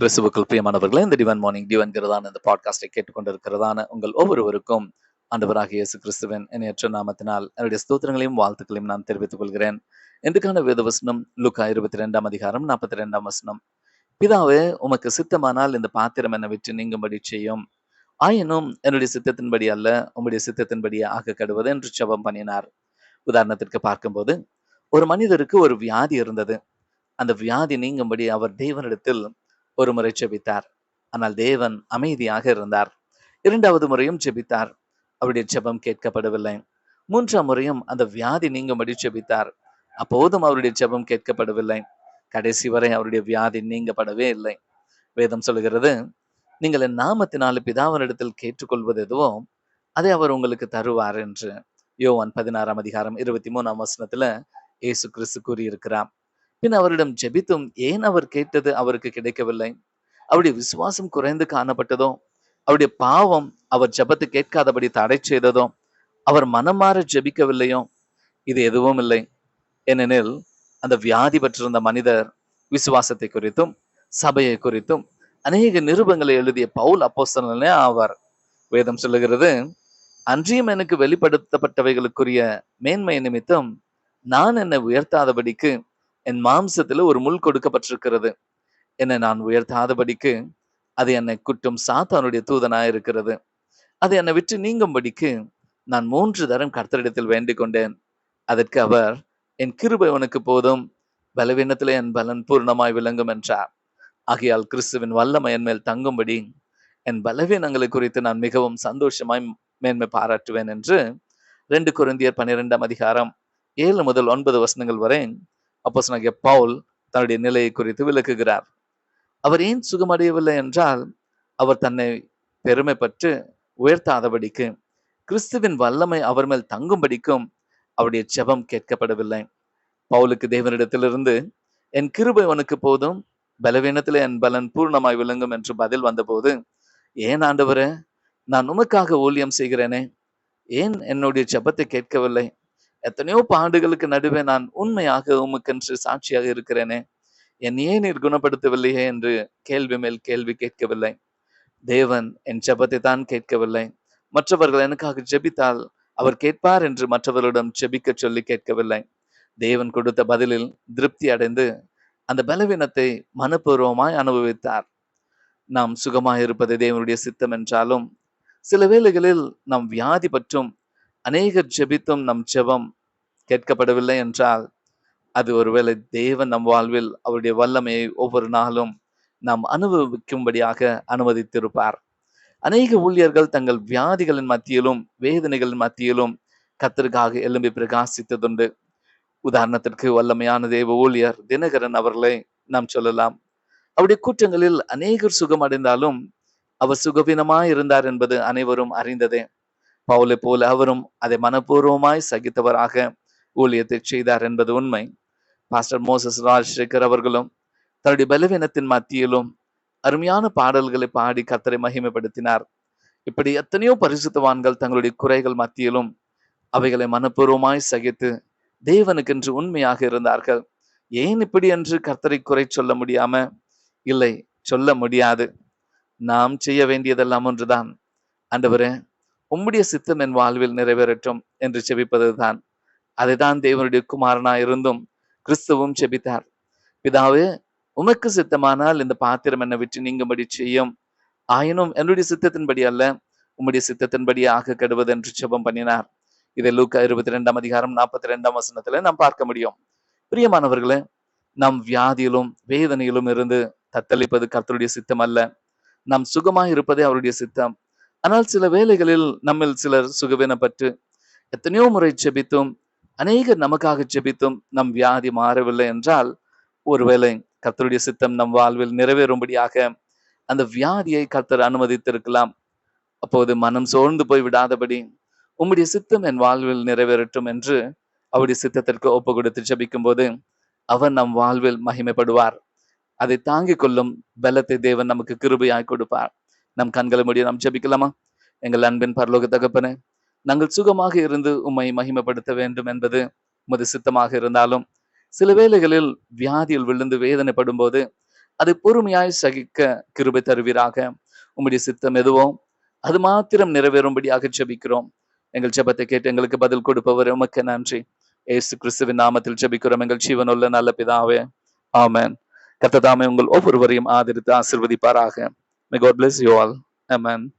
கிறிஸ்துவுக்குள் பிரியமானவர்களே இந்த டிவன் மார்னிங் டிவன் டிவன்கிறதான இந்த பாட்காஸ்டை கேட்டுக்கொண்டிருக்கிறதான உங்கள் ஒவ்வொருவருக்கும் ஆண்டவராக இயேசு கிறிஸ்துவின் இணையற்ற நாமத்தினால் என்னுடைய ஸ்தோத்திரங்களையும் வாழ்த்துக்களையும் நான் தெரிவித்துக் கொள்கிறேன். என்றுக்கான வேத வசனம் லுக்கா இருபத்தி ரெண்டாம் அதிகாரம் நாற்பத்தி ரெண்டாம் வசனம். பிதாவே உமக்கு சித்தமானால் இந்த பாத்திரம் என்னை விற்று நீங்கும்படி செய்யும்? ஆயினும் என்னுடைய சித்தத்தின்படி அல்ல உம்முடைய சித்தத்தின்படி ஆக கடுவது என்று செபம் பண்ணினார். உதாரணத்திற்கு பார்க்கும்போது ஒரு மனிதருக்கு ஒரு வியாதி இருந்தது. அந்த வியாதி நீங்கும்படி அவர் தெய்வனிடத்தில் ஒரு முறை ஜெபித்தார். ஆனால் தேவன் அமைதியாக இருந்தார். இரண்டாவது முறையும் ஜெபித்தார். அவருடைய ஜெபம் கேட்கப்படவில்லை. மூன்றாம் முறையும் அந்த வியாதி நீங்கும்படி ஜெபித்தார். அப்போதும் அவருடைய ஜெபம் கேட்கப்படவில்லை. கடைசி வரை அவருடைய வியாதி நீங்கப்படவே இல்லை. வேதம் சொல்லுகிறது நீங்கள் என் நாமத்தினால பிதாவனிடத்தில் கேட்டுக்கொள்வது எதுவோ அதை அவர் உங்களுக்கு தருவார் என்று. யோவான் பதினாறாம் அதிகாரம் இருபத்தி மூணாம் வசனத்துல ஏசு கிறிஸ்து கூறியிருக்கிறார். பின் அவரிடம் ஜெபித்தும் ஏன் அவர் கேட்டது அவருக்கு கிடைக்கவில்லை? அவருடைய விசுவாசம் குறைந்து காணப்பட்டதோ? அவருடைய பாவம் அவர் ஜெபத்தை கேட்காதபடி தடை செய்ததோ? அவர் மனமாற ஜெபிக்கவில்லையோ? இது எதுவும் இல்லை. ஏனெனில் அந்த வியாதி பெற்றிருந்த மனிதர் விசுவாசத்தை குறித்தும் சபையை குறித்தும் அநேக நிருபங்களை எழுதிய பவுல் அப்போஸ்தலனே ஆவார். வேதம் சொல்லுகிறது அன்றியும் எனக்கு வெளிப்படுத்தப்பட்டவைகளுக்குரிய மேன்மை நிமித்தம் நான் என்னை உயர்த்தாதபடிக்கு என் மாம்சத்துல ஒரு முள் கொடுக்கப்பட்டிருக்கிறது. என்னை நான் உயர்த்தாதபடிக்கு அது என்னை குட்டும் சாத்தானுடைய தூதனாய் இருக்கிறது. அது என்னை விட்டு நீங்கும்படிக்கு நான் மூன்று தரம் கர்த்தரிடத்தில் வேண்டிக் கொண்டேன் அதற்கு அவர் என் கிருபை உனக்கு போதும். பலவீனத்தில் என் பலன் பூர்ணமாய் விளங்கும் என்றார். ஆகையால் கிறிஸ்துவின் வல்லமை என் மேல் தங்கும்படி என் பலவீனங்களை குறித்து நான் மிகவும் சந்தோஷமாய் மேன்மை பாராட்டுவேன் என்று ரெண்டு குருந்தியர் பன்னிரெண்டாம் அதிகாரம் ஏழு முதல் ஒன்பது வசனங்கள் வரை அப்போஸ் பவுல் தன்னுடைய நிலையை குறித்து விளக்குகிறார். அவர் ஏன் சுகமடையவில்லை என்றால் அவர் தன்னை பெருமைப்பட்டு உயர்த்தாதபடிக்கு கிறிஸ்துவின் வல்லமை அவர் மேல் தங்கும்படிக்கும் அவருடைய ஜெபம் கேட்கப்படவில்லை. பவுலுக்கு தேவனிடத்திலிருந்து என் கிருபை உனக்கு போதும் பலவீனத்திலே என் பலன் பூர்ணமாய் விளங்கும் என்று பதில் வந்தபோது ஏன் ஆண்டவரே நான் உமக்காக ஊழியம் செய்கிறேனே? ஏன் என்னுடைய ஜபத்தை கேட்கவில்லை? எத்தனையோ பாடுகளுக்கு நடுவே நான் உண்மையாக உமக்கென்று சாட்சியாக இருக்கிறேனே. என் ஏன் நீர் குணப்படுத்தவில்லையே என்று கேள்வி மேல் கேள்வி கேட்கவில்லை. தேவன் என் ஜபத்தை தான் கேட்கவில்லை. மற்றவர்கள் எனக்காக ஜெபித்தால் அவர் கேட்பார் என்று மற்றவர்களிடம் ஜெபிக்க சொல்லி கேட்கவில்லை. தேவன் கொடுத்த பதிலில் திருப்தி அடைந்து அந்த பலவீனத்தை மனப்பூர்வமாய் அனுபவித்தார். நாம் சுகமாய் இருப்பது தேவனுடைய சித்தம் என்றாலும் சில வேளைகளில் நம் வியாதி பற்றும் அநேகர் ஜெபித்தும் நம் ஜெபம் கேட்கப்படவில்லை என்றால் அது ஒருவேளை தேவன் நம் வாழ்வில் அவருடைய வல்லமையை ஒவ்வொரு நாளும் நாம் அனுபவிக்கும்படியாக அனுமதித்திருப்பார். அநேக ஊழியர்கள் தங்கள் வியாதிகளின் மத்தியிலும் வேதனைகளின் மத்தியிலும் கத்தருக்காக எழும்பி பிரகாசித்ததுண்டு. உதாரணத்திற்கு வல்லமையான தேவ ஊழியர் தினகரன் அவர்களை நாம் சொல்லலாம். அவருடைய கூட்டங்களில் அநேகர் சுகம் அடைந்தாலும் அவர் சுகவீனமாய் இருந்தார் என்பது அனைவரும் அறிந்ததே. பவுலை போல அவரும் அதை மனப்பூர்வமாய் சகித்தவராக ஊழியத்தை செய்தார் என்பது உண்மை. பாஸ்டர் மோசஸ் ராஜசேகர் அவர்களும் தன்னுடைய பலவீனத்தின் மத்தியிலும் அருமையான பாடல்களை பாடி கத்தரை மகிமைப்படுத்தினார். இப்படி எத்தனையோ பரிசுத்தவான்கள் தங்களுடைய குறைகள் மத்தியிலும் அவைகளை மனப்பூர்வமாய் சகித்து தேவனுக்கென்று உண்மையாக இருந்தார்கள். ஏன் இப்படி என்று கர்த்தரை குறை சொல்ல முடியாம? இல்லை சொல்ல முடியாது. நாம் செய்ய வேண்டியதெல்லாம் ஒன்றுதான். ஆண்டவரே உம்முடைய சித்தம் என் வாழ்வில் நிறைவேறட்டும் என்று செபிப்பதுதான். அதைதான் தேவனுடைய குமாரனா இருந்தும் கிறிஸ்துவும் செபித்தார். பிதாவே உமக்கு சித்தமானால் இந்த பாத்திரம் என்னை விட்டு நீங்கும்படி செய்யும். ஆயினும் என்னுடைய சித்தத்தின்படி அல்ல உம்முடைய சித்தத்தின்படி ஆக கெடுவது என்று செபம் பண்ணினார். இதை லூக்கா இருபத்தி ரெண்டாம் அதிகாரம் நாற்பத்தி ரெண்டாம் வசனத்துல நாம் பார்க்க முடியும். பிரியமானவர்களே நம் வியாதியிலும் வேதனையிலும் இருந்து தத்தளிப்பது கர்த்தருடைய சித்தம் அல்ல. நாம் சுகமாய் இருப்பதே அவருடைய சித்தம். ஆனால் சில வேளைகளில் நம்மில் சிலர் சுகவீனப்பட்டு எத்தனையோ முறை செபித்தும் அநேகர் நமக்காக செபித்தும் நம் வியாதி மாறவில்லை என்றால் ஒருவேளை கர்த்தருடைய சித்தம் நம் வாழ்வில் நிறைவேறும்படியாக அந்த வியாதியை கர்த்தர் அனுமதித்திருக்கலாம். அப்போது மனம் சோர்ந்து போய் விடாதபடி உம்முடைய சித்தம் என் வாழ்வில் நிறைவேறட்டும் என்று அவருடைய சித்தத்திற்கு ஒப்பு கொடுத்து ஜபிக்கும் போது அவர் நம் வாழ்வில் மகிமைப்படுவார். அதை தாங்கிக் கொள்ளும் பலத்தை தேவன் நமக்கு கிருபையாய் கொடுப்பார். நம் கண்களை முடிய நாம் ஜபிக்கலாமா? எங்கள் அன்பின் பரலோக தகப்பன நாங்கள் சுகமாக இருந்து உம்மை மகிமைப்படுத்த வேண்டும் என்பது உமது சித்தமாக இருந்தாலும் சில வேளைகளில் வியாதியில் விழுந்து வேதனைப்படும் போது அதை பொறுமையாய் சகிக்க கிருபை தருவீராக. உம்முடைய சித்தம் எதுவோ அது மாத்திரம் நிறைவேறும்படியாக ஜபிக்கிறோம். எங்கள் ஜபத்தை கேட்டு எங்களுக்கு பதில் கொடுப்பவர் உமக்கு நன்றி. ஏசு கிறிஸ்துவின் நாமத்தில் ஜபிக்கிறோம். எங்கள் ஜீவனுள்ள நல்ல பிதாவே ஆமேன். கத்ததாமே உங்கள் ஒவ்வொருவரையும் ஆதரித்து ஆசிர்வதிப்பாராக. May God bless you all. Amen.